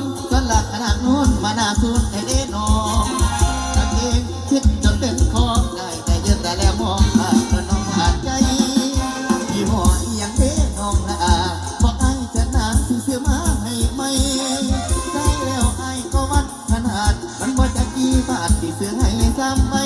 นส่วนหลักขนาดนู้นมาหน้าสูนไอ้เด้นองตะเองคิดจนเป็นของได้แต่ยืนแต่แล้วมองผ่านน้องผ่านใจพี่หมอนยังเด้นองนะอาราะไอ้จะนานที่เสียมาให้ไม่ได้แล้วไอ้ก็วัดขนาดมันว่จะกี่บาทที่เสือให้ซ้ำไม่